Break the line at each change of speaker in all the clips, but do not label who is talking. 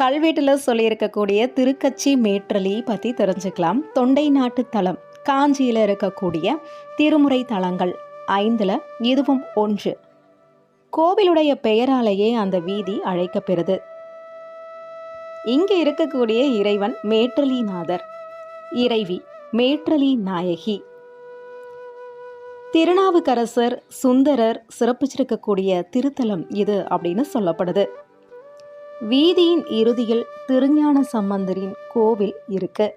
கல்வெட்டில் சொல்லியிருக்கக்கூடிய திருக்கச்சி மேற்றலி பற்றி தெரிஞ்சுக்கலாம். தொண்டை நாட்டு தலம் காஞ்சியில் இருக்கக்கூடிய திருமுறை தலங்கள் ஐந்தில் இதுவும் ஒன்று. கோவிலுடைய பெயராலேயே அந்த வீதி அழைக்கப்பெறுது இங்கே இருக்கக்கூடிய இறைவன் மேற்றலிநாதர் இறைவி மேற்றலி நாயகி. திருநாவுக்கரசர் சுந்தரர் சிறப்பிச்சிருக்கக்கூடிய திருத்தலம் இது அப்படின்னு சொல்லப்படுது. வீதியின் இறுதியில் திருஞான சம்பந்தரின் கோவில் இருக்கு.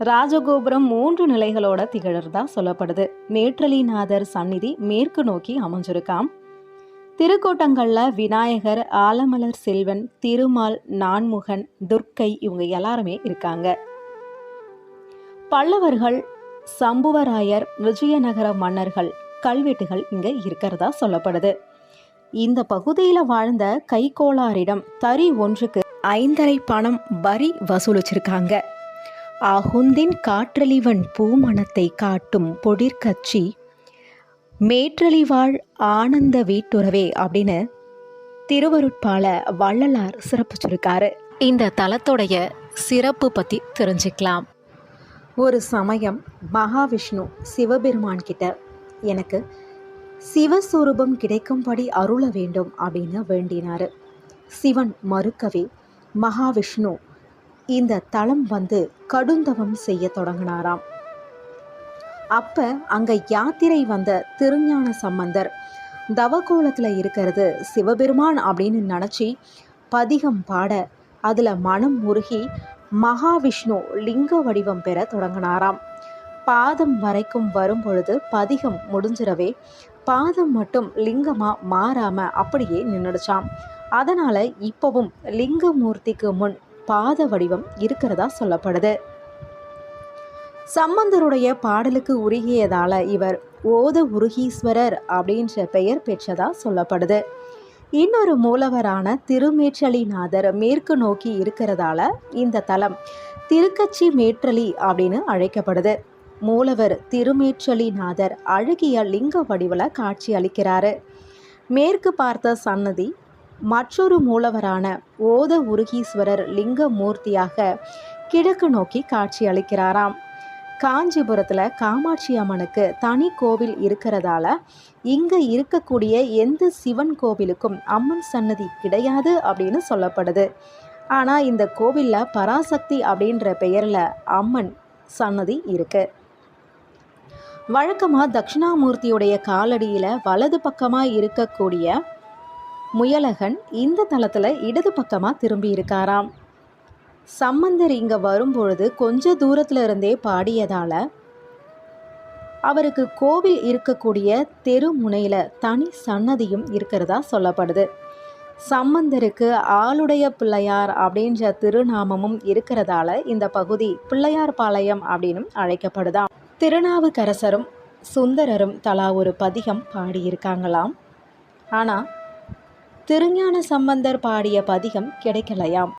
ராஜகோபுரம் மூன்று நிலைகளோட திகழறதா சொல்லப்படுது. மேற்றலிநாதர் சந்நிதி மேற்கு நோக்கி அமைஞ்சிருக்காம். திருக்கூட்டங்கள்ல விநாயகர் ஆலமலர் செல்வன் திருமால் நான்முகன் துர்க்கை இவங்க எல்லாருமே இருக்காங்க. பல்லவர்கள் சம்புவராயர் விஜயநகர மன்னர்கள் கல்வெட்டுகள் இங்க இருக்கிறதா சொல்லப்படுது. இந்த பகுதியில் வாழ்ந்த கைகோளாரிடம் தறி ஒன்றுக்கு ஐந்தரை பணம் வரி வசூலிச்சிருக்காங்க. அகுந்தின் காற்றலிவன் பூமணத்தை காட்டும் பொடிர்கட்சி மேற்றலிவாழ் ஆனந்த வீட்டுறவே அப்படின்னு திருவருட்பால வள்ளலார் சிறப்பிச்சிருக்காரு இந்த தலத்துடைய சிறப்பு பற்றி தெரிஞ்சுக்கலாம். ஒரு சமயம் மகாவிஷ்ணு சிவபெருமான் கிட்ட எனக்கு சிவஸ்வரூபம் கிடைக்கும்படி அருள வேண்டும் அப்படின்னு வேண்டினார். சிவன் மறுக்கவே மகாவிஷ்ணு இந்த தலம் வந்து கடுந்தவம் செய்ய தொடங்கினாராம். அப்ப அங்க யாத்திரை வந்த திருஞான சம்பந்தர் தவகோலத்தில் இருக்கிறது சிவபெருமான் அப்படின்னு நினச்சி பதிகம் பாட அதில் மனம் முருகி மகாவிஷ்ணு லிங்க வடிவம் பெற தொடங்கினாராம். பாதம் வரைக்கும் வரும் பொழுது பதிகம் முடிஞ்சிடவே பாதம் மட்டும் லிங்கமாக மாறாமல் அப்படியே நின்றுடுச்சான் அதனால் இப்போவும் லிங்கமூர்த்திக்கு முன் பாத வடிவம் இருக்கிறதா சொல்லப்படுது. சம்பந்தருடைய பாடலுக்கு உருகியதால இவர் ஓத உருகீஸ்வரர் அப்படின்ற பெயர் பெற்றதா சொல்லப்படுது. இன்னொரு மூலவரான திருமேற்றலிநாதர் மேற்கு நோக்கி இருக்கிறதால இந்த தலம் திருக்கச்சி மேற்றலி அப்படின்னு அழைக்கப்படுது. மூலவர் திருமேற்றலிநாதர் அழகிய லிங்க வடிவில் காட்சி அளிக்கிறாரு. மேற்கு பார்த்த சன்னதி மற்றொரு மூலவரான ஓத உருகீஸ்வரர் லிங்க மூர்த்தியாக கிழக்கு நோக்கி காட்சி அளிக்கிறாராம். காஞ்சிபுரத்தில் காமாட்சி அம்மனுக்கு தனி கோவில் இருக்கிறதால இங்கே இருக்கக்கூடிய எந்த சிவன் கோவிலுக்கும் அம்மன் சன்னதி கிடையாது அப்படின்னு சொல்லப்படுது. ஆனால் இந்த கோவிலில் பராசக்தி அப்படின்ற பெயரில் அம்மன் சன்னதி இருக்குது வழக்கமாக தட்சிணாமூர்த்தியுடைய காலடியில் வலது பக்கமாக இருக்கக்கூடிய முயலகன் இந்த தளத்தில் இடது பக்கமாக திரும்பி இருக்காராம். சம்பந்தர் இங்கே வரும்பொழுது கொஞ்ச தூரத்தில் இருந்தே பாடியதால் அவருக்கு கோவில் இருக்கக்கூடிய தெரு முனையில் தனி சன்னதியும் இருக்கிறதா சொல்லப்படுது. சம்பந்தருக்கு ஆளுடைய பிள்ளையார் அப்படின்ற திருநாமமும் இருக்கிறதால இந்த பகுதி பிள்ளையார் பாளையம் அப்படின்னு அழைக்கப்படுதாம். திருநாவுக்கரசரும் சுந்தரரும் தலா ஒரு பதிகம் பாடியிருக்காங்களாம். ஆனால் திருஞான சம்பந்தர் பாடிய பதிகம் கிடைக்கலையாம்.